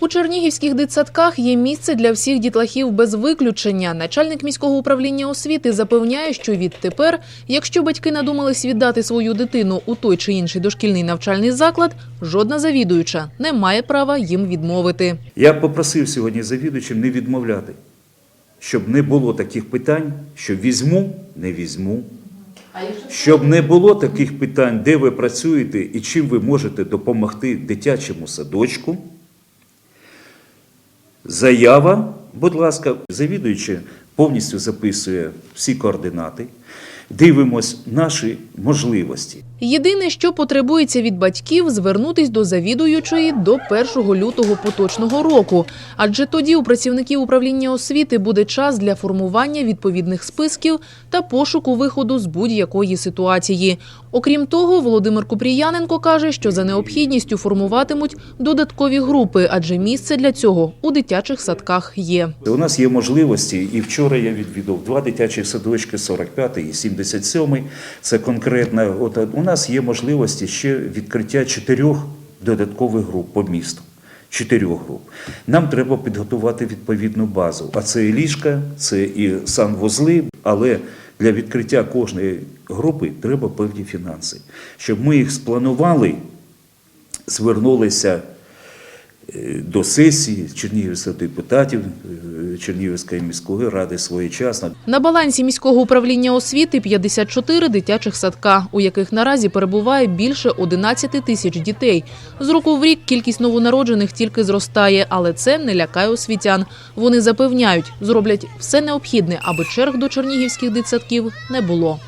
У чернігівських дитсадках є місце для всіх дітлахів без виключення. Начальник міського управління освіти запевняє, що відтепер, якщо батьки надумались віддати свою дитину у той чи інший дошкільний навчальний заклад, жодна завідуюча не має права їм відмовити. Я попросив сьогодні завідувачів не відмовляти, щоб не було таких питань, що візьму, не візьму. Щоб не було таких питань, де ви працюєте і чим ви можете допомогти дитячому садочку. Заява, будь ласка, завідуючи повністю записує всі координати, дивимось наші можливості. Єдине, що потребується від батьків, звернутись до завідуючої до 1 лютого поточного року, адже тоді у працівників управління освіти буде час для формування відповідних списків та пошуку виходу з будь-якої ситуації. Окрім того, Володимир Купріяненко каже, що за необхідністю формуватимуть додаткові групи, адже місце для цього у дитячих садках є. У нас є можливості, і вчора я відвідав два дитячі садочки, 45 і 77. Це конкретно. От нас є можливості ще відкриття чотирьох додаткових груп по місту. Чотирьох груп. Нам треба підготувати відповідну базу. А це і ліжка, це і санвузли, але для відкриття кожної групи треба певні фінанси. Щоб ми їх спланували, звернулися до сесії Чернігівських депутатів е, Чернігівської міської ради своєчасно. На балансі міського управління освіти 54 дитячих садка, у яких наразі перебуває більше 11 тисяч дітей. З року в рік кількість новонароджених тільки зростає, але це не лякає освітян. Вони запевняють, зроблять все необхідне, аби черг до чернігівських дитсадків не було.